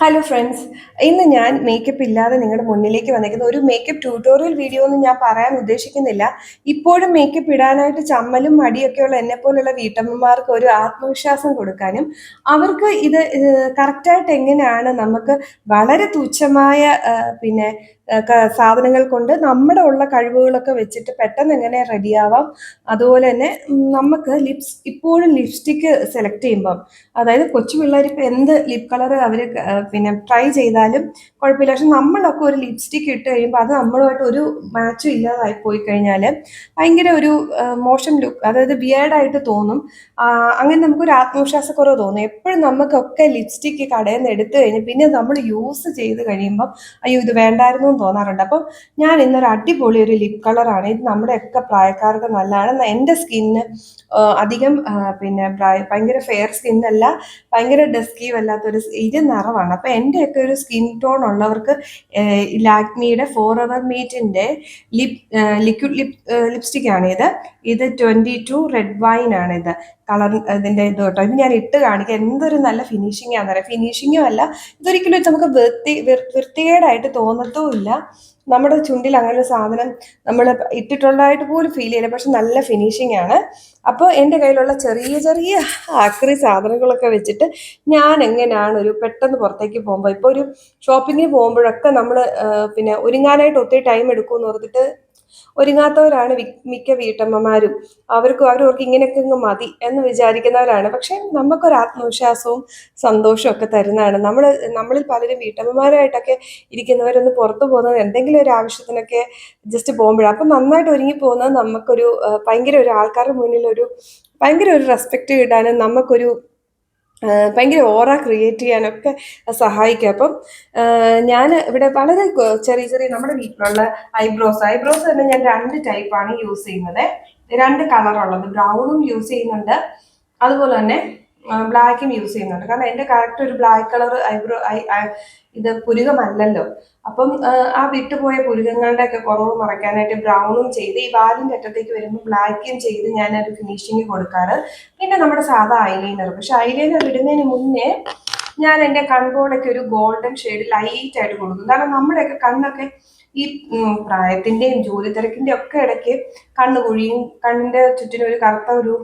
Hello friends ഇന്ന് ഞാൻ makeup ഇല്ലാതെ നിങ്ങളുടെ മുന്നിലേക്ക് വന്നിരിക്കുന്ന. ഒരു മേക്കപ്പ് ട്യൂട്ടോറിയൽ വീഡിയോ ഒന്നും ഞാൻ പറയാൻ ഉദ്ദേശിക്കുന്നില്ല. ഇപ്പോഴും മേക്കപ്പ് ഇടാനായിട്ട് ചമ്മലും മടിയൊക്കെയുള്ള എന്നെ പോലുള്ള വീട്ടമ്മമാർക്ക് ഒരു ആത്മവിശ്വാസം കൊടുക്കാനും അവർക്ക് ഇത് കറക്റ്റായിട്ട് എങ്ങനെയാണ് നമുക്ക് വളരെ തുച്ഛമായ പിന്നെ സാധനങ്ങൾ കൊണ്ട് നമ്മുടെ ഉള്ള കഴിവുകളൊക്കെ വെച്ചിട്ട് പെട്ടെന്ന് എങ്ങനെ റെഡിയാവാം. അതുപോലെ തന്നെ നമുക്ക് ലിപ്സ് ഇപ്പോഴും ലിപ്സ്റ്റിക്ക് സെലക്ട് ചെയ്യുമ്പം അതായത് കൊച്ചു പിള്ളേർ ഇപ്പം എന്ത് ലിപ് കളർ അവർ പിന്നെ ട്രൈ ചെയ്താലും കുഴപ്പമില്ല. പക്ഷെ നമ്മളൊക്കെ ഒരു ലിപ്സ്റ്റിക്ക് ഇട്ട് കഴിയുമ്പോൾ അത് നമ്മളുമായിട്ട് ഒരു മാച്ചും ഇല്ലാതായി പോയി കഴിഞ്ഞാൽ ഭയങ്കര ഒരു മോശം ലുക്ക് അതായത് ബിയേർഡായിട്ട് തോന്നും. അങ്ങനെ നമുക്കൊരു ആത്മവിശ്വാസക്കുറവ് തോന്നും. എപ്പോഴും നമുക്കൊക്കെ ലിപ്സ്റ്റിക്ക് കടയിൽ നിന്ന് എടുത്തു കഴിഞ്ഞ് പിന്നെ നമ്മൾ യൂസ് ചെയ്ത് കഴിയുമ്പം അയ്യോ ഇത് വേണ്ടായിരുന്നു തോന്നാറുണ്ട്. അപ്പം ഞാൻ ഇന്നൊരു അടിപൊളി ഒരു ലിപ് കളറാണ് ഇത് നമ്മുടെയൊക്കെ പ്രായക്കാർക്ക് നല്ലതാണ് എന്റെ സ്കിന്നിന് അധികം പിന്നെ ഭയങ്കര ഫെയർ സ്കിന്നല്ല ഭയങ്കര ഡെസ്കീവ് അല്ലാത്തൊരു ഇരു നിറവാണ്. അപ്പം എന്റെയൊക്കെ ഒരു സ്കിൻ ടോൺ ഉള്ളവർക്ക് ലാക്മിയുടെ ഫോർ അവർ മീറ്റിന്റെ ലിപ് ലിക്വിഡ് ലിപ് ലിപ്സ്റ്റിക് ആണ് ഇത്. ഇത് ട്വന്റി ടു റെഡ് വൈൻ ആണ് ഇത്. കളർ ഇതിന്റെ ഇത് കേട്ടോ. ഇത് ഞാൻ ഇട്ട് കാണിക്കുക എന്തൊരു നല്ല ഫിനിഷിംഗ് ആണെന്ന് പറയാം ഫിനിഷിങ്ങും അല്ല ഇതൊരിക്കലും നമുക്ക് വൃത്തി വൃത്തികേടായിട്ട് തോന്നത്തുമില്ല. നമ്മുടെ ചുണ്ടിൽ അങ്ങനെ ഒരു സാധനം നമ്മൾ ഇട്ടിട്ടുള്ളതായിട്ട് പോലും ഫീൽ ചെയ്യില്ല. പക്ഷെ നല്ല ഫിനിഷിംഗ് ആണ്. അപ്പോൾ എന്റെ കയ്യിലുള്ള ചെറിയ ചെറിയ ആക്രി സാധനങ്ങളൊക്കെ വെച്ചിട്ട് ഞാൻ എങ്ങനെയാണ് ഒരു പെട്ടെന്ന് പുറത്തേക്ക് പോകുമ്പോൾ ഇപ്പോൾ ഒരു ഷോപ്പിങ്ങിൽ പോകുമ്പോഴൊക്കെ നമ്മൾ പിന്നെ ഒരുങ്ങാനായിട്ട് ഒത്തിരി ടൈം എടുക്കുമെന്ന് ഓർത്തിട്ട് ഒരുങ്ങാത്തവരാണ് മിക്ക വീട്ടമ്മമാരും. അവർക്കും അവരവർക്ക് ഇങ്ങനെയൊക്കെ അങ്ങ് മതി എന്ന് വിചാരിക്കുന്നവരാണ്. പക്ഷെ നമുക്കൊരു ആത്മവിശ്വാസവും സന്തോഷവും ഒക്കെ തരുന്നതാണ്. നമ്മൾ നമ്മളിൽ പലരും വീട്ടമ്മമാരായിട്ടൊക്കെ ഇരിക്കുന്നവരൊന്ന് പുറത്തു പോകുന്നത് എന്തെങ്കിലും ഒരു ആവശ്യത്തിനൊക്കെ ജസ്റ്റ് പോകുമ്പോഴാണ് അപ്പം നന്നായിട്ട് ഒരുങ്ങി പോകുന്നത് നമുക്കൊരു ഭയങ്കര ഒരു ആൾക്കാരുടെ മുന്നിൽ ഒരു ഭയങ്കര ഒരു റെസ്പെക്റ്റ് കിട്ടാനും നമുക്കൊരു ഭയങ്കര ഓറ ക്രിയേറ്റ് ചെയ്യാനൊക്കെ സഹായിക്കും. അപ്പം ഞാൻ ഇവിടെ വളരെ ചെറിയ ചെറിയ നമ്മുടെ വീട്ടിലുള്ള ഐബ്രോസ് ഐബ്രോസ് തന്നെ ഞാൻ രണ്ട് ടൈപ്പാണ് യൂസ് ചെയ്യുന്നത്. രണ്ട് കളറുള്ളത് ബ്രൗണും യൂസ് ചെയ്യുന്നുണ്ട്. അതുപോലെ തന്നെ ബ്ലാക്കും യൂസ് ചെയ്യുന്നുണ്ട്. കാരണം എന്റെ കറക്റ്റ് ഒരു ബ്ലാക്ക് കളർ ഐബ്രോ ഐ ഇത് പുരുകമല്ലല്ലോ. അപ്പം ആ, വിട്ടുപോയ പുരുകങ്ങളുടെ ഒക്കെ കുറവ് മറയ്ക്കാനായിട്ട് ബ്രൗണും ചെയ്ത് ഈ വാലിന്റെ അറ്റത്തേക്ക് വരുമ്പോൾ ബ്ലാക്കും ചെയ്ത് ഞാനൊരു ഫിനിഷിങ് കൊടുക്കാറ്. പിന്നെ നമ്മുടെ സാധാ ഐലൈനർ പക്ഷെ ഐലൈനർ ഇടുന്നതിന് മുന്നേ ഞാൻ എന്റെ കൺപോളൊക്കെ ഒരു ഗോൾഡൻ ഷെയ്ഡ് ലൈറ്റ് ആയിട്ട് കൊടുക്കും. കാരണം നമ്മുടെയൊക്കെ കണ്ണൊക്കെ ഈ പ്രായത്തിന്റെയും ജോലി തിരക്കിന്റെയും ഒക്കെ ഇടയ്ക്ക് കണ്ണ് കുഴിയും കണ്ണിന്റെ ചുറ്റിനും ഒരു കറുത്ത ഒരു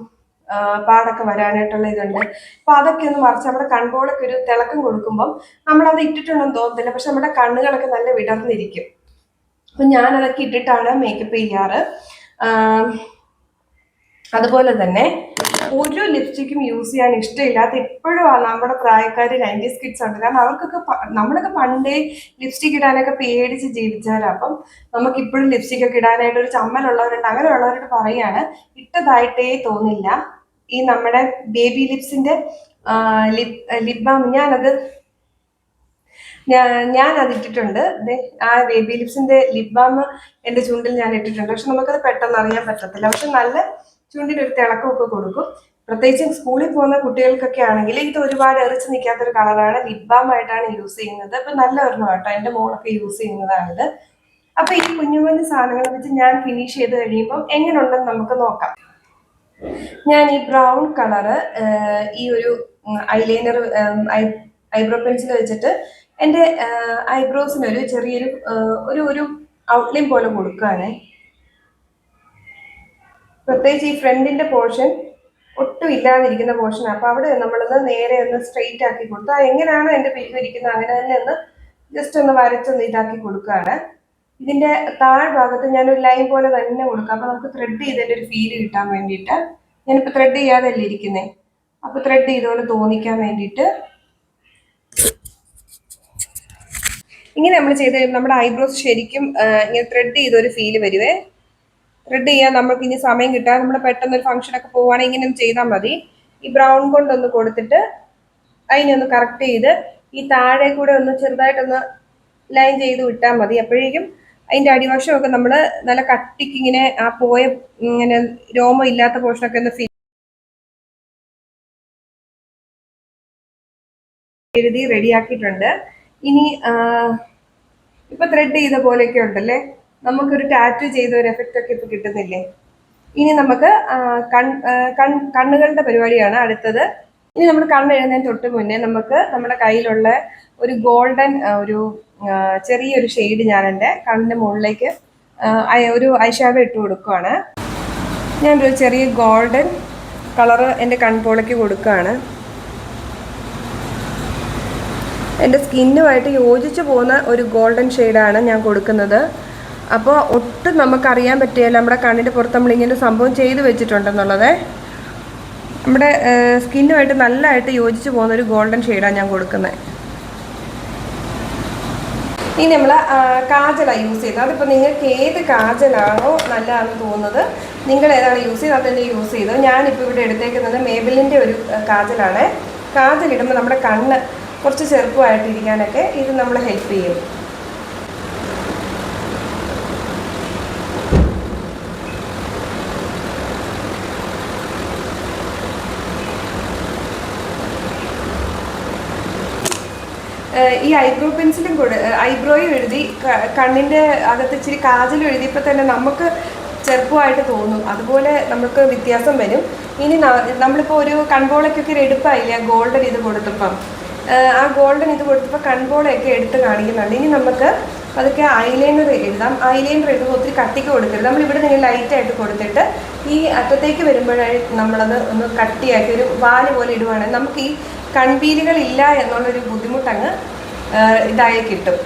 പാടൊക്കെ വരാനായിട്ടുള്ള ഇതുണ്ട്. അപ്പൊ അതൊക്കെ ഒന്ന് മറിച്ച് നമ്മുടെ കൺപോളൊക്കെ ഒരു തിളക്കം കൊടുക്കുമ്പം നമ്മളത് ഇട്ടിട്ടുണ്ടെന്ന് തോന്നത്തില്ല പക്ഷെ നമ്മുടെ കണ്ണുകളൊക്കെ നല്ല വിടർന്നിരിക്കും. അപ്പൊ ഞാൻ അതൊക്കെ ഇട്ടിട്ടാണ് മേക്കപ്പ് ചെയ്യാറ്. അതുപോലെ തന്നെ ഒരു ലിപ്സ്റ്റിക്കും യൂസ് ചെയ്യാൻ ഇഷ്ടമില്ലാത്ത ഇപ്പോഴും നമ്മുടെ പ്രായക്കാർ നയന്റീസ് കിഡ്സ് ഉണ്ട് കാരണം അവർക്കൊക്കെ നമ്മളൊക്കെ പണ്ടേ ലിപ്സ്റ്റിക് ഇടാനൊക്കെ പേടിച്ച് ജീവിച്ചാലും അപ്പം നമുക്ക് ഇപ്പോഴും ലിപ്സ്റ്റിക് ഒക്കെ ഇടാനായിട്ട് ഒരു ചമ്മലുള്ളവരുണ്ട് അങ്ങനെയുള്ളവരോട് പറയാണ് ഇട്ടതായിട്ടേ തോന്നില്ല. ഈ നമ്മുടെ ബേബി ലിപ്സിന്റെ ലിപ് ലിപ് ബാം ഞാനത് ഞാൻ അത് ഇട്ടിട്ടുണ്ട്. ആ ബേബി ലിപ്സിന്റെ ലിപ് ബാം എന്റെ ചുണ്ടിൽ ഞാൻ ഇട്ടിട്ടുണ്ട്. പക്ഷെ നമുക്കത് പെട്ടെന്ന് അറിയാൻ പറ്റത്തില്ല. പക്ഷെ നല്ല ചുണ്ടിന് ഒരു തിളക്കമൊക്കെ കൊടുക്കും. പ്രത്യേകിച്ചും സ്കൂളിൽ പോകുന്ന കുട്ടികൾക്കൊക്കെ ആണെങ്കിൽ ഇത് ഒരുപാട് എറിച്ച് നിൽക്കാത്തൊരു കളറാണ്. ലിപ് ബാം ആയിട്ടാണ് യൂസ് ചെയ്യുന്നത്. അപ്പൊ നല്ല ഒരെണ്ണം കേട്ടോ എന്റെ മോളൊക്കെ യൂസ് ചെയ്യുന്നതാണിത്. അപ്പൊ ഈ കുഞ്ഞു കുഞ്ഞു സാധനങ്ങൾ വെച്ച് ഞാൻ ഫിനിഷ് ചെയ്ത് കഴിയുമ്പോൾ എങ്ങനെയുണ്ടെന്ന് നമുക്ക് നോക്കാം. ഞാൻ ഈ ബ്രൗൺ കളറ് ഈ ഒരു ഐലൈനർ ഐബ്രോ പെൻസിൽ വെച്ചിട്ട് എന്റെ ഐബ്രോസിന് ഒരു ചെറിയൊരു ഒരു ഒരു ഔട്ട്ലൈൻ പോലെ കൊടുക്കുകയാണ് പ്രത്യേകിച്ച് ഈ ഫ്രണ്ടിന്റെ പോർഷൻ ഒട്ടും ഇല്ലാതിരിക്കുന്ന പോർഷൻ അപ്പോൾ അവിടെ നമ്മളത് നേരെ ഒന്ന് സ്ട്രെയിറ്റ് ആക്കി കൊടുത്തു എങ്ങനെയാണ് എന്റെ പിരിവിരിക്കുന്നത് അങ്ങനെ തന്നെ ഒന്ന് ജസ്റ്റ് ഒന്ന് വരച്ചൊന്ന് ഇതാക്കി കൊടുക്കുകയാണ്. ഇതിന്റെ താഴ്ഭാഗത്ത് ഞാനൊരു ലൈൻ പോലെ തന്നെ കൊടുക്കാം. അപ്പൊ നമുക്ക് ത്രെഡ് ചെയ്തതിന്റെ ഒരു ഫീൽ കിട്ടാൻ വേണ്ടിയിട്ട് ഞാനിപ്പോ ത്രെഡ് ചെയ്യാതല്ലേ ഇരിക്കുന്നേ? അപ്പൊ ത്രെഡ് ചെയ്തപോലെ തോന്നിക്കാൻ വേണ്ടിയിട്ട് ഇങ്ങനെ നമ്മൾ ചെയ്ത് നമ്മുടെ ഐബ്രോസ് ശരിക്കും ഇങ്ങനെ ത്രെഡ് ചെയ്ത ഒരു ഫീൽ വരുവേ. ത്രെഡ് ചെയ്യാൻ നമുക്ക് ഇനി സമയം കിട്ടാൻ നമ്മൾ പെട്ടെന്ന് ഒരു ഫംഗ്ഷൻ ഒക്കെ പോവുകയാണെങ്കിൽ ഇങ്ങനെ ചെയ്താൽ മതി. ഈ ബ്രൗൺ കൊണ്ടൊന്ന് കൊടുത്തിട്ട് അതിനെ ഒന്ന് കറക്റ്റ് ചെയ്ത് ഈ താഴെ കൂടെ ഒന്ന് ചെറുതായിട്ടൊന്ന് ലൈൻ ചെയ്ത് വിട്ടാൽ മതി. അപ്പോഴേക്കും അതിന്റെ അടിവശമൊക്കെ നമ്മൾ നല്ല കട്ടിക്ക് ഇങ്ങനെ ആ പോയ ഇങ്ങനെ രോമം ഇല്ലാത്ത പോർഷനൊക്കെ ഒന്ന് എഴുതി റെഡിയാക്കിയിട്ടുണ്ട്. ഇനി ഇപ്പൊ ത്രെഡ് ചെയ്ത പോലെയൊക്കെ ഉണ്ടല്ലേ? നമുക്കൊരു ടാറ്റു ചെയ്ത ഒരു എഫക്റ്റ് ഒക്കെ ഇപ്പൊ കിട്ടുന്നില്ലേ? ഇനി നമുക്ക് കണ്ണുകളുടെ പരിപാടിയാണ് അടുത്തത്. ഇനി നമ്മൾ കണ്ണ് എഴുതുന്നതിന് തൊട്ട് മുന്നേ നമുക്ക് നമ്മുടെ കയ്യിലുള്ള ഒരു ഗോൾഡൻ ഒരു ചെറിയൊരു ഷെയ്ഡ് ഞാൻ എന്റെ കണ്ണിന്റെ മുകളിലേക്ക് ഒരു ഐഷാഡോ ഇട്ട് കൊടുക്കുകയാണ് ഞാനൊരു ചെറിയ ഗോൾഡൻ കളറ് എന്റെ കൺപോളയ്ക്ക് കൊടുക്കുകയാണ് എന്റെ സ്കിന്നുമായിട്ട് യോജിച്ച് പോകുന്ന ഒരു ഗോൾഡൻ ഷെയ്ഡാണ് ഞാൻ കൊടുക്കുന്നത്. അപ്പോൾ ഒട്ടും നമുക്കറിയാൻ പറ്റിയല്ല നമ്മുടെ കണ്ണിന്റെ പുറത്ത് നമ്മളിങ്ങനെ സംഭവം ചെയ്തു വെച്ചിട്ടുണ്ടെന്നുള്ളത് നമ്മുടെ സ്കിന്നുമായിട്ട് നല്ലതായിട്ട് യോജിച്ച് പോകുന്ന ഒരു ഗോൾഡൻ ഷെയ്ഡാണ് ഞാൻ കൊടുക്കുന്നത്. ഇനി നമ്മൾ കാജലാണ് യൂസ് ചെയ്യുന്നത്. അതിപ്പോൾ നിങ്ങൾക്ക് ഏത് കാജലാണോ നല്ലതാണെന്ന് തോന്നുന്നത് നിങ്ങൾ ഏതാണ് യൂസ് ചെയ്ത് അത് തന്നെ യൂസ് ചെയ്തു ഞാനിപ്പോൾ ഇവിടെ എടുത്തേക്കുന്നത് മേബിലിന്റെ ഒരു കാജലാണ്. കാജലിടുമ്പോൾ നമ്മുടെ കണ്ണ് കുറച്ച് ചെറുപ്പമായിട്ടിരിക്കാനൊക്കെ ഇത് നമ്മളെ ഹെൽപ്പ് ചെയ്യും. ഈ ഐബ്രോ പെൻസിലും കൂടെ ഐബ്രോയും എഴുതി കണ്ണിന്റെ അകത്ത് ഇച്ചിരി കാജലും എഴുതിയപ്പോൾ തന്നെ നമുക്ക് ചെറുപ്പമായിട്ട് തോന്നും. അതുപോലെ നമുക്ക് വ്യത്യാസം വരും. ഇനി നമ്മളിപ്പോൾ ഒരു കൺപോളയ്ക്കൊക്കെ ഒരു എടുപ്പായില്ല ഗോൾഡൻ ഇത് കൊടുത്തപ്പം? ആ ഗോൾഡൻ ഇത് കൊടുത്തപ്പോൾ കൺപോളയൊക്കെ എടുത്ത് കാണിക്കുന്നുണ്ട്. ഇനി നമുക്ക് അതൊക്കെ ഐലൈനർ എഴുതാം. ഐലൈനർ എഴുതുമ്പോൾ ഒത്തിരി കട്ടിക്ക് കൊടുക്കരുത്. നമ്മൾ ഇവിടെ നിന്ന് ലൈറ്റായിട്ട് കൊടുത്തിട്ട് ഈ അറ്റത്തേക്ക് വരുമ്പോഴായി നമ്മളത് ഒന്ന് കട്ടിയാക്കി ഒരു വാൽ പോലെ ഇടുവാണെങ്കിൽ നമുക്ക് ഈ കൺപീലികൾ ഇല്ല എന്നുള്ളൊരു ബുദ്ധിമുട്ടങ്ങ് ഇതായി കിട്ടും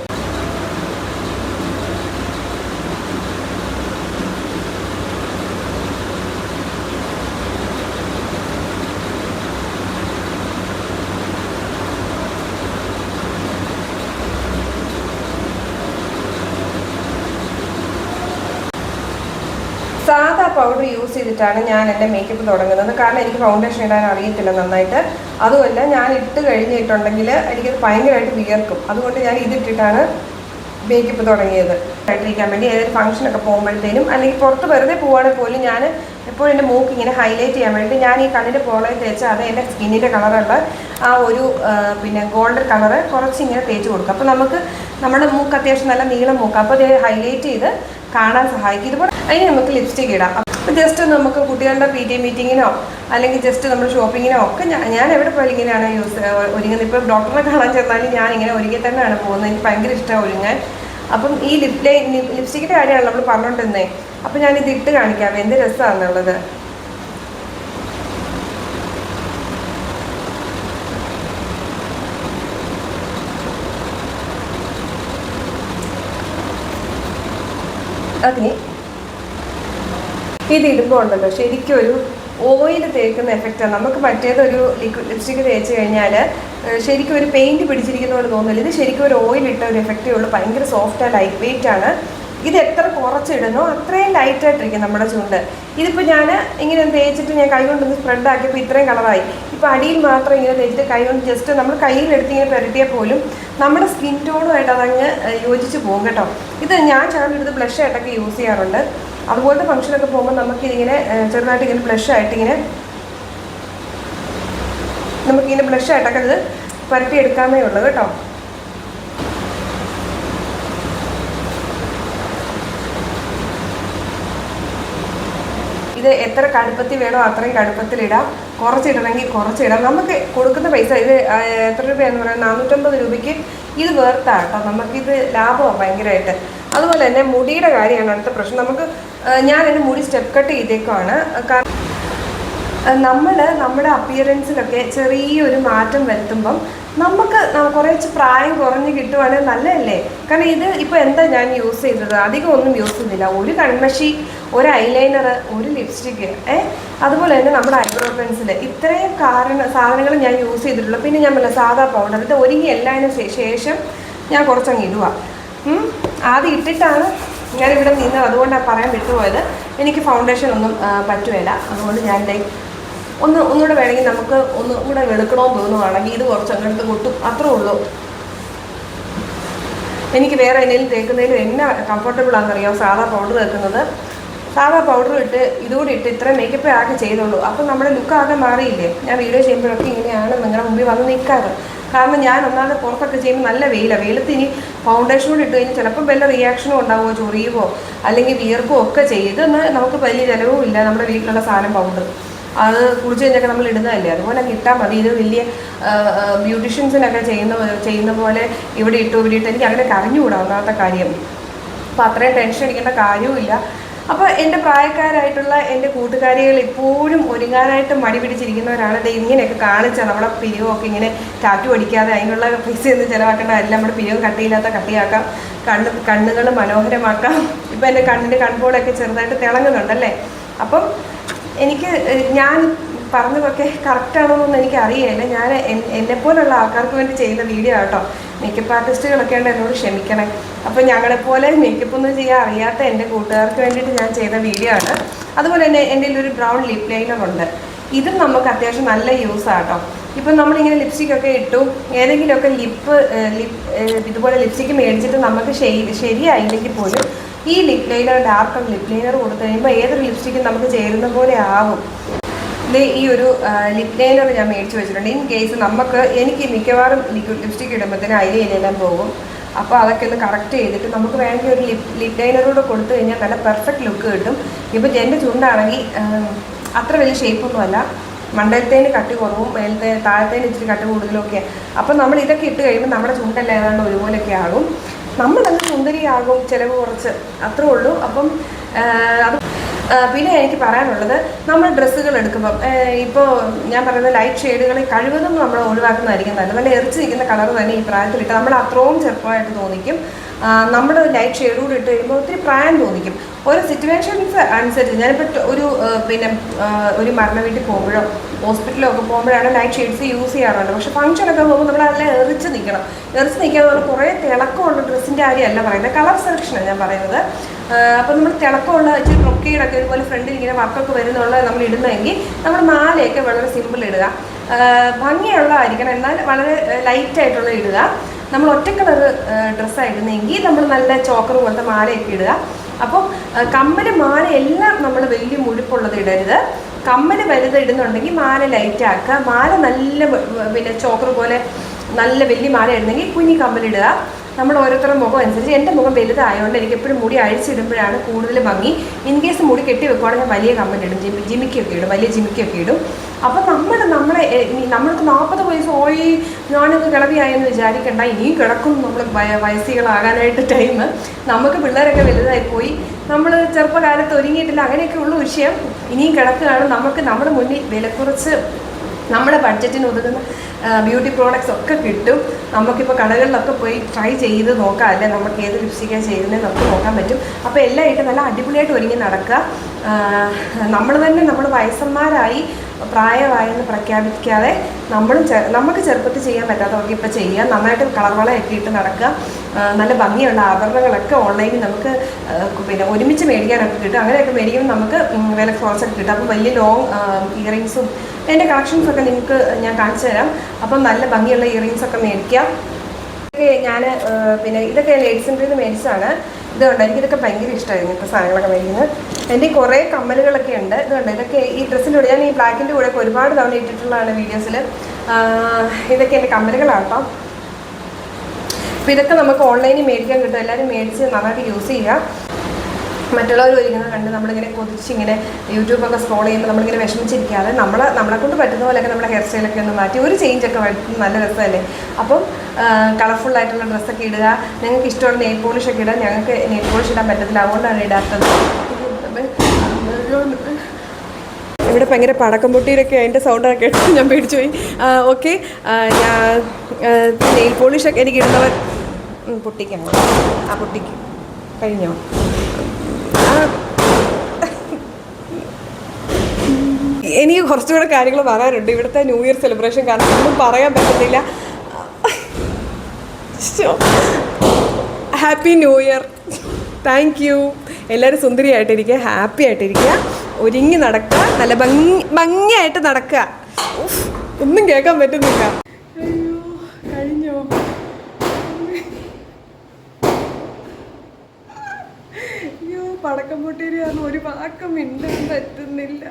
സാധാ പൗഡർ യൂസ് ചെയ്തിട്ടാണ് ഞാൻ എന്റെ മേക്കപ്പ് തുടങ്ങുന്നത്. കാരണം എനിക്ക് ഫൗണ്ടേഷൻ ഇടാൻ അറിയത്തില്ല നന്നായിട്ട്. അതുമല്ല ഞാൻ ഇട്ട് കഴിഞ്ഞിട്ടുണ്ടെങ്കിൽ എനിക്കത് ഭയങ്കരമായിട്ട് വിയർക്കും. അതുകൊണ്ട് ഞാൻ ഇതിട്ടിട്ടാണ് മേക്കപ്പ് തുടങ്ങിയത്. ആയിട്ടിരിക്കാൻ വേണ്ടി ഏതൊരു ഫംഗ്ഷനൊക്കെ പോകുമ്പോഴത്തേനും അല്ലെങ്കിൽ പുറത്ത് വെറുതെ പോവുകയാണെങ്കിൽ പോലും ഞാൻ എപ്പോഴും എന്റെ മൂക്ക് ഇങ്ങനെ ഹൈലൈറ്റ് ചെയ്യാൻ വേണ്ടി ഞാൻ ഈ കണ്ണിന്റെ പോളയിൽ തേച്ച് അത് എന്റെ സ്കിന്നിന്റെ കളറുള്ള ആ ഒരു പിന്നെ ഗോൾഡൻ കളറ് കുറച്ച് ഇങ്ങനെ തേച്ച് കൊടുക്കും. അപ്പോൾ നമുക്ക് നമ്മുടെ മൂക്ക് അത്യാവശ്യം നല്ല നീളം മൂക്കാം. അപ്പോൾ അത് ഹൈലൈറ്റ് ചെയ്ത് കാണാൻ സഹായിക്കും. ഇതുപോലെ അതിന് നമുക്ക് ലിപ്സ്റ്റിക് ഇടാം. അപ്പോൾ ജസ്റ്റ് നമുക്ക് കുട്ടികളുടെ പി ടി മീറ്റിങ്ങിനോ അല്ലെങ്കിൽ ജസ്റ്റ് നമ്മൾ ഷോപ്പിങ്ങിനോ ഒക്കെ ഞാൻ ഞാൻ എവിടെ പോയാലും ഇങ്ങനെയാണ് യൂസ് ഒരുങ്ങുന്നത് ഇപ്പോൾ ഡോക്ടറെ കാണാൻ ചെന്നാലും ഞാൻ ഇങ്ങനെ ഒരുങ്ങി തന്നെയാണ് പോകുന്നത് എനിക്ക് ഭയങ്കര ഇഷ്ടമാണ് ഒരുങ്ങാൻ. അപ്പം ഈ ലിപ് ലൈ ലിപ്സ്റ്റിക്കിന്റെ കാര്യമാണ് നമ്മൾ പറഞ്ഞുകൊണ്ടിരുന്നത് അപ്പം ഞാനിത് ഇട്ട് കാണിക്കാം. എന്ത് രസമാണെന്നുള്ളത് അതിന് ഇത് ഇടുമ്പോൾ ഉണ്ടല്ലോ ശരിക്കും ഒരു ഓയിൽ തേക്കുന്ന എഫക്റ്റാണ് നമുക്ക് മറ്റേതൊരു ലിക്വിഡ് ലിപ്സ്റ്റിക്ക് തേച്ച് കഴിഞ്ഞാൽ ശരിക്കും ഒരു പെയിന്റ് പിടിച്ചിരിക്കുന്ന പോലെ തോന്നില്ല. ഇത് ശരിക്കും ഒരു ഓയിൽ ഇട്ട ഒരു എഫക്റ്റേ ഉള്ളൂ. ഭയങ്കര സോഫ്റ്റ് ആൻഡ് ലൈറ്റ് വെയിറ്റ് ആണ്. ഇത് എത്ര കുറച്ചിടുന്നോ അത്രയും ലൈറ്റായിട്ടിരിക്കും നമ്മുടെ ചുണ്ട്. ഇതിപ്പോൾ ഞാൻ ഇങ്ങനെ തേച്ചിട്ട് ഞാൻ കൈ കൊണ്ടൊന്ന് സ്പ്രെഡ് ആക്കിയപ്പോൾ ഇത്രയും കളറായി ഇപ്പോൾ അടിയിൽ മാത്രം ഇങ്ങനെ തേച്ചിട്ട് കൈ കൊണ്ട് ജസ്റ്റ് നമ്മൾ കയ്യിലെടുത്ത് ഇങ്ങനെ പുരട്ടിയാൽ പോലും നമ്മുടെ സ്കിൻ ടോണുമായിട്ട് അതങ്ങ് യോജിച്ച് പോകും കേട്ടോ. ഇത് ഞാൻ ചാനലെടുത്ത് ബ്ലഷ് ആയിട്ടൊക്കെ യൂസ് ചെയ്യാറുണ്ട്. അതുപോലത്തെ ഫംഗ്ഷനൊക്കെ പോകുമ്പോൾ നമുക്ക് ഇതിങ്ങനെ ഏഹ്, ചെറുതായിട്ട് ഇങ്ങനെ ബ്ലഷ് ആയിട്ട് ഇങ്ങനെ നമുക്കിങ്ങനെ ബ്ലഷ് ആയിട്ടൊക്കെ ഇത് പരട്ടിയെടുക്കാമേ ഉള്ളൂ കേട്ടോ. ഇത് എത്ര കടുപ്പത്തിൽ വേണോ അത്രയും കടുപ്പത്തിലിടാം. കുറച്ചിടണമെങ്കിൽ കുറച്ചിടാം. നമുക്ക് കൊടുക്കുന്ന പൈസ ഇത് എത്ര രൂപയാന്ന് പറയുന്നത് നാനൂറ്റമ്പത് രൂപയ്ക്ക് ഇത് വേർത്താട്ടോ നമുക്കിത് ലാഭമാണ് ഭയങ്കരമായിട്ട് അതുപോലെ തന്നെ മുടിയുടെ കാര്യമാണ് അടുത്ത പ്രശ്നം. നമുക്ക് ഞാൻ എന്റെ മുടി സ്റ്റെപ്പ് കട്ട് ചെയ്തേക്കുവാണ്. കാരണം നമ്മൾ നമ്മുടെ അപ്പിയറൻസിലൊക്കെ ചെറിയൊരു മാറ്റം വരുത്തുമ്പം നമുക്ക് കുറച്ച് പ്രായം കുറഞ്ഞ് കിട്ടുവാണെങ്കിൽ നല്ലതല്ലേ? കാരണം ഇത് ഇപ്പോൾ എന്താ ഞാൻ യൂസ് ചെയ്തത്? അധികം ഒന്നും യൂസ് ചെയ്തില്ല ഒരു കൺമഷി ഒരു ഐലൈനർ ഒരു ലിപ്സ്റ്റിക്ക് ഏ? അതുപോലെ തന്നെ നമ്മുടെ ഐബ്രോ പെൻസിൽ ഇത്രയും കാരണ സാധനങ്ങൾ ഞാൻ യൂസ് ചെയ്തിട്ടുള്ളൂ. പിന്നെ ഞാൻ പറഞ്ഞ സാധാ പൗഡർ. ഇത് ഒരുങ്ങി എല്ലാതിനും ശേഷം ഞാൻ കുറച്ചങ്ങ് ഇടുക. ആദ്യം ഇട്ടിട്ടാണ് ഞാനിവിടെ നിന്ന് അതുകൊണ്ടാണ് പറയാൻ വിട്ടുപോയത്. എനിക്ക് ഫൗണ്ടേഷൻ ഒന്നും പറ്റുകയില്ല അതുകൊണ്ട് ഞാൻ ലൈക്ക് ഒന്ന് ഒന്നുകൂടെ വേണമെങ്കിൽ നമുക്ക് ഒന്ന് കൂടെ വെളുക്കണമെന്ന് തോന്നുവാണെങ്കിൽ ഇത് കുറച്ച് അങ്ങനത്തെ കൊട്ടും. അത്രേ ഉള്ളൂ. എനിക്ക് വേറെ എന്തെങ്കിലും തേക്കുന്നതിലും എന്നെ കംഫർട്ടബിൾ ആണെന്നറിയാം? സാധാ പൗഡർ തേക്കുന്നത്. സാധാ പൗഡർ ഇട്ട് ഇതുകൂടി ഇട്ട് ഇത്ര മേക്കപ്പ് ആകെ ചെയ്തുള്ളൂ അപ്പം നമ്മുടെ ലുക്ക് ആകെ മാറിയില്ലേ? ഞാൻ വീഡിയോ ചെയ്യുമ്പോഴൊക്കെ ഇങ്ങനെയാണ് നിങ്ങളുടെ മുമ്പിൽ വന്ന് നിൽക്കാറ്. കാരണം ഞാൻ ഒന്നാമത് പുറത്തൊക്കെ ചെയ്യുമ്പോൾ നല്ല വെയിലാണ് വെയിലത്ത് ഇനി ഫൗണ്ടേഷൻ കൂടി ഇട്ട് കഴിഞ്ഞാൽ ചിലപ്പം വല്ല റിയാക്ഷനും ഉണ്ടാവുമോ? ചൊറിയുമോ അല്ലെങ്കിൽ വിയർപ്പോ ഒക്കെ ചെയ്ത് നമുക്ക് വലിയ ചിലവും ഇല്ല നമ്മുടെ വീട്ടിലുള്ള സാധനം പൗഡർ അത് കുളിച്ച് കഴിഞ്ഞൊക്കെ നമ്മൾ ഇടുന്നതല്ലേ. അതുപോലെ കിട്ടാൻ മതി. ഇത് വലിയ ബ്യൂട്ടീഷ്യൻസിനൊക്കെ ചെയ്യുന്ന ചെയ്യുന്ന പോലെ ഇവിടെ ഇട്ടു ഇവിടെ ഇട്ട്. എനിക്ക് അങ്ങനെ കറിഞ്ഞുകൂടാ ഒന്നാമത്തെ കാര്യം. അപ്പോൾ അത്രയും ടെൻഷൻ അടിക്കേണ്ട കാര്യവുമില്ല. അപ്പോൾ എന്റെ പ്രായക്കാരായിട്ടുള്ള എന്റെ കൂട്ടുകാരികൾ ഇപ്പോഴും ഒരുങ്ങാനായിട്ട് മടി പിടിച്ചിരിക്കുന്നവരാണ്. ഇത് ഇങ്ങനെയൊക്കെ കാണിച്ചാൽ നമ്മുടെ പിരിവൊക്കെ ഇങ്ങനെ ടാറ്റു അടിക്കാതെ അതിനുള്ള പൈസ ഒന്നും ചിലവാക്കേണ്ട അല്ല നമ്മുടെ പിരിവ് കട്ടിയില്ലാത്ത കട്ടിയാക്കാം. കണ്ണ് കണ്ണുകൾ മനോഹരമാക്കാം. ഇപ്പം എന്റെ കണ്ണിന്റെ കൺപോളൊക്കെ ചെറുതായിട്ട് തിളങ്ങുന്നുണ്ടല്ലേ? അപ്പം എനിക്ക് ഞാൻ പറഞ്ഞതൊക്കെ കറക്റ്റാണോ എന്നൊന്നും എനിക്ക് അറിയില്ല ഞാൻ എന്നെപ്പോലുള്ള ആൾക്കാർക്ക് വേണ്ടി ചെയ്യുന്ന വീഡിയോ ആട്ടോ. മേക്കപ്പ് ആർട്ടിസ്റ്റുകളൊക്കെ ഉണ്ട് എന്നോട് ക്ഷമിക്കണേ. അപ്പോൾ ഞങ്ങളെപ്പോലെ മേക്കപ്പ് ഒന്നും ചെയ്യാൻ അറിയാത്ത എന്റെ കൂട്ടുകാർക്ക് വേണ്ടിയിട്ട് ഞാൻ ചെയ്ത വീഡിയോ ആണ്. അതുപോലെ തന്നെ എന്റെ ഒരു ബ്രൗൺ ലിപ് ലൈനർ ഉണ്ട്. ഇതും നമുക്ക് അത്യാവശ്യം നല്ല യൂസ് ആട്ടോ. ഇപ്പം നമ്മളിങ്ങനെ ലിപ്സ്റ്റിക് ഒക്കെ ഇട്ടു ഏതെങ്കിലുമൊക്കെ ലിപ്പ് ലിപ് ഇതുപോലെ ലിപ്സ്റ്റിക്ക് മേടിച്ചിട്ട് നമുക്ക് ശരി ശരിയായില്ലെങ്കിൽ പോലും ഈ lip liner dark lip liner കൊടുത്തു കഴിയുമ്പോൾ ഏതൊരു ലിപ്സ്റ്റിക്കും നമുക്ക് ചേരുന്ന പോലെ ആവും. ഈ ഒരു ലിപ് ലൈനർ ഞാൻ മേടിച്ച് വെച്ചിട്ടുണ്ട്. ഇൻ കേസ് നമുക്ക് എനിക്ക് മിക്കവാറും ലിക്വിഡ് ലിപ്സ്റ്റിക് ഇടുമ്പോഴത്തേന് അതിലെല്ലാം പോകും. അപ്പോൾ അതൊക്കെ ഒന്ന് കറക്റ്റ് ചെയ്തിട്ട് നമുക്ക് വേണമെങ്കിൽ ഒരു ലിപ് ലിപ് ലൈനറൂടെ കൊടുത്തു കഴിഞ്ഞാൽ നല്ല പെർഫെക്റ്റ് ലുക്ക് കിട്ടും. ഇപ്പോൾ എന്റെ ചുണ്ടാണെങ്കിൽ അത്ര വലിയ ഷേപ്പൊന്നുമല്ല മണ്ടലത്തേന് കട്ടി കുറവും മേലത്തെ താഴത്തേന് ഇച്ചിരി കട്ടി കൂടുതലും ഒക്കെ. അപ്പം നമ്മൾ ഇതൊക്കെ ഇട്ട് കഴിയുമ്പോൾ നമ്മുടെ ചുണ്ടെല്ലാം ഏതാണ്ട് ഒരുപോലെയൊക്കെ ആകും. നല്ല സുന്ദരിയാകും ചിലവ് കുറച്ച്. അത്രേ ഉള്ളൂ. അപ്പം അത് പിന്നെ എനിക്ക് പറയാനുള്ളത് നമ്മൾ ഡ്രസ്സുകൾ എടുക്കുമ്പം ഇപ്പോൾ ഞാൻ പറയുന്ന ലൈറ്റ് ഷെയ്ഡുകളെ കഴിവതും നമ്മൾ ഒഴിവാക്കുന്നതായിരിക്കും നല്ലത്. നല്ല എറിച്ച് നിൽക്കുന്ന കളർ തന്നെ ഈ പ്രായത്തിലിട്ട് നമ്മൾ അത്രയും ചെറുപ്പമായിട്ട് തോന്നിക്കും. നമ്മൾ ലൈറ്റ് ഷെയ്ഡ് കൂടി ഇട്ട് കഴിയുമ്പോൾ ഒത്തിരി പ്രായം തോന്നിക്കും. ഓരോ സിറ്റുവേഷൻസ് അനുസരിച്ച് ഞാനിപ്പോൾ ഒരു പിന്നെ ഒരു മരണ വീട്ടിൽ പോകുമ്പോഴോ ഹോസ്പിറ്റലിലോ ഒക്കെ പോകുമ്പോഴാണ് ലൈറ്റ് ഷെയ്ഡ്സ് യൂസ് ചെയ്യാറുണ്ട് പക്ഷേ ഫംഗ്ഷനൊക്കെ പോകുമ്പോൾ നമ്മൾ അതിൽ എറിച്ച് നിൽക്കണം എറിച്ച് നിൽക്കാതെ പറഞ്ഞാൽ കുറേ തിളക്കമുള്ള ഡ്രസ്സിന്റെ കാര്യമല്ല പറയുന്നത്. കളർ സെലക്ഷനാണ് ഞാൻ പറയുന്നത്. അപ്പോൾ നമ്മൾ തിളക്കമുള്ള ഇച്ചിരി ബ്രൊക്കേഡൊക്കെ ഇതുപോലെ ഫ്രണ്ടിൽ ഇങ്ങനെ വർക്കൊക്കെ വരുന്നുള്ള നമ്മൾ ഇടുന്നതെങ്കിൽ നമ്മൾ മാലയൊക്കെ വളരെ സിമ്പിൾ ഇടുക. ഭംഗിയുള്ളതായിരിക്കണം. എന്നാൽ വളരെ ലൈറ്റായിട്ടുള്ള ഇടുക. നമ്മൾ ഒറ്റ കളർ ഡ്രസ്സാണ് നമ്മൾ നല്ല ചോക്കർ പോലത്തെ മാലയൊക്കെ ഇടുക. അപ്പോൾ കമ്മൽ മാല എല്ലാം നമ്മൾ വലിയ മുഴുപ്പുള്ളത് ഇടരുത്. കമ്മൽ വലുത് ഇടുന്നുണ്ടെങ്കിൽ മാല ലൈറ്റ് ആക്കുക. മാല നല്ല പിന്നെ ചോക്കർ പോലെ നല്ല വലിയ മാല ഇടുന്നെങ്കിൽ കുഞ്ഞി കമ്മലിടുക. നമ്മൾ ഓരോരുത്തരുടെ മുഖം അനുസരിച്ച് എന്റെ മുഖം വലുതായതുകൊണ്ട് എനിക്ക് എപ്പോഴും മുടി അഴിച്ചിടുമ്പോഴാണ് കൂടുതൽ ഭംഗി. ഇൻ കേസ് മുടി കെട്ടി വെക്കുവാണെങ്കിൽ ഞാൻ വലിയ കമ്മലിടും ജിമി ജിമിക്കൊക്കെ ഇടും. വലിയ ജിമിക്കൊക്കെ ഇടും. അപ്പോൾ നമ്മൾ നമ്മളെ നമ്മൾക്ക് നാൽപ്പത് വയസ്സ് ഓയി ഞാനൊന്ന് കിളവിയായെന്ന് വിചാരിക്കണ്ട. ഇനിയും കിടക്കും നമ്മൾ വയ- വയസ്സികളാകാനായിട്ട് ടൈം നമുക്ക് പിള്ളേരൊക്കെ വലുതായി പോയി. നമ്മൾ ചെറുപ്പകാലത്ത് ഒരുങ്ങിയിട്ടില്ല. അങ്ങനെയൊക്കെ ഉള്ള വിഷയം. ഇനിയും കിടക്കുകയാണ്. നമുക്ക് നമ്മുടെ മുന്നിൽ വില കുറച്ച് നമ്മുടെ ബഡ്ജറ്റിന് ഒതുങ്ങുന്ന ബ്യൂട്ടി പ്രോഡക്റ്റ്സ് ഒക്കെ കിട്ടും. നമുക്കിപ്പോൾ കടകളിലൊക്കെ പോയി ട്രൈ ചെയ്ത് നോക്കാം. അല്ലെ നമുക്ക് ഏത് ലിപ്സ്റ്റിക്കാണ് ചെയ്യുന്നതെന്ന് നമുക്ക് നോക്കാൻ പറ്റും. അപ്പോൾ എല്ലാം ഇട്ട് നല്ല അടിപൊളിയായിട്ട് ഒരുങ്ങി നടക്കുക. നമ്മൾ തന്നെ നമ്മൾ വയസ്സന്മാരായി പ്രായമായെന്ന് പ്രഖ്യാപിക്കാതെ നമ്മളും നമുക്ക് ചെറുപ്പത്തിൽ ചെയ്യാൻ പറ്റാത്തവർക്ക് ഇപ്പോൾ ചെയ്യാം. നന്നായിട്ട് കളർ വളയൊക്കെ ഇട്ട് നടക്കുക. നല്ല ഭംഗിയുള്ള ആഭരണങ്ങളൊക്കെ ഓൺലൈനിൽ നമുക്ക് പിന്നെ ഒരുമിച്ച് മേടിക്കാനൊക്കെ കിട്ടും. അങ്ങനെയൊക്കെ മേടിക്കുമ്പോൾ നമുക്ക് വില കുറച്ചൊക്കെ കിട്ടും. അപ്പോൾ വലിയ ലോങ് ഇയറിങ്സും എന്റെ കളക്ഷൻസൊക്കെ നിങ്ങൾക്ക് ഞാൻ കാണിച്ചു തരാം. അപ്പം നല്ല ഭംഗിയുള്ള ഇയറിങ്സ് ഒക്കെ മേടിക്കാം. ഇതൊക്കെ ഞാൻ പിന്നെ ഇതൊക്കെ ലേഡീസിന്റെ നിന്ന് മേടിച്ചതാണ്. ഇത് കണ്ടോ എനിക്കിതൊക്കെ ഭയങ്കര ഇഷ്ടമായിരുന്നു ഇപ്പോൾ സാധനങ്ങളൊക്കെ മേടിക്കുന്നത്. എന്റെ കുറേ കമ്മലുകളൊക്കെ ഉണ്ട്. ഇത് കണ്ടോ ഇതൊക്കെ ഈ ഡ്രസ്സിന്റെ കൂടെ ഞാൻ ഈ ബ്ലാക്കിന്റെ കൂടെ ഒരുപാട് തവണ ഇട്ടിട്ടുള്ളതാണ് വീഡിയോസിൽ. ഇതൊക്കെ എന്റെ കമ്മലുകളാട്ടോ അപ്പോൾ ഇതൊക്കെ നമുക്ക് ഓൺലൈനിൽ മേടിക്കാൻ കിട്ടും. എല്ലാവരും മേടിച്ച് നന്നായിട്ട് യൂസ് ചെയ്യുക. മറ്റുള്ളവർ ഒരുങ്ങുന്നത് കണ്ട് നമ്മളിങ്ങനെ കൊതിച്ചിങ്ങനെ യൂട്യൂബൊക്കെ സ്ക്രോൾ ചെയ്യുമ്പോൾ നമ്മളിങ്ങനെ വിഷമിച്ചിരിക്കാതെ നമ്മൾ നമ്മളെ കൊണ്ട് പറ്റുന്ന പോലെയൊക്കെ നമ്മുടെ ഹെയർ സ്റ്റൈലൊക്കെ ഒന്ന് മാറ്റി ഒരു ചേഞ്ചൊക്കെ വരുത്തും നല്ല രസമല്ലേ? അപ്പം കളർഫുൾ ആയിട്ടുള്ള ഡ്രസ്സൊക്കെ ഇടുക. ഞങ്ങൾക്ക് ഇഷ്ടമുള്ള നെയിൽ പോളിഷ് ഒക്കെ ഇടാൻ ഞങ്ങൾക്ക് നെയിൽ പോളിഷ് ഇടാൻ പറ്റത്തില്ല. അതുകൊണ്ടാണ് ഇടാത്തത്. ഇവിടെ ഭയങ്കര പടക്കം പൊട്ടിയിലൊക്കെ അതിന്റെ സൗണ്ടൊക്കെ കേട്ട് ഞാൻ പേടിച്ചു പോയി. ഓക്കെ ഞാൻ നെയിൽ പോളിഷൊക്കെ എനിക്ക് ഇടുന്നവർ പൊട്ടിക്കണം പൊട്ടിക്കാം. ആ പൊട്ടിക്ക്. കഴിഞ്ഞോ? എനിക്ക് കുറച്ചുകൂടെ കാര്യങ്ങൾ പറയാനുണ്ട്. ഇവിടുത്തെ ന്യൂ ഇയർ സെലിബ്രേഷൻ കാരണം ഒന്നും പറയാൻ പറ്റുന്നില്ല happy new year thank you എല്ലാവരും സുന്ദരിയായിട്ടിരിക്കുക ഹാപ്പി ആയിട്ടിരിക്കുക ഒരുങ്ങി നടക്കുക നല്ല ഭംഗി ഭംഗിയായിട്ട് നടക്കുക. ഒന്നും കേൾക്കാൻ പറ്റുന്നില്ല. അയ്യോ കഴിഞ്ഞോ? അയ്യോ പടക്കം പൊട്ടിയിട്ട് കാരണം ഒരു വാക്കം മിണ്ടാൻ പറ്റുന്നില്ല.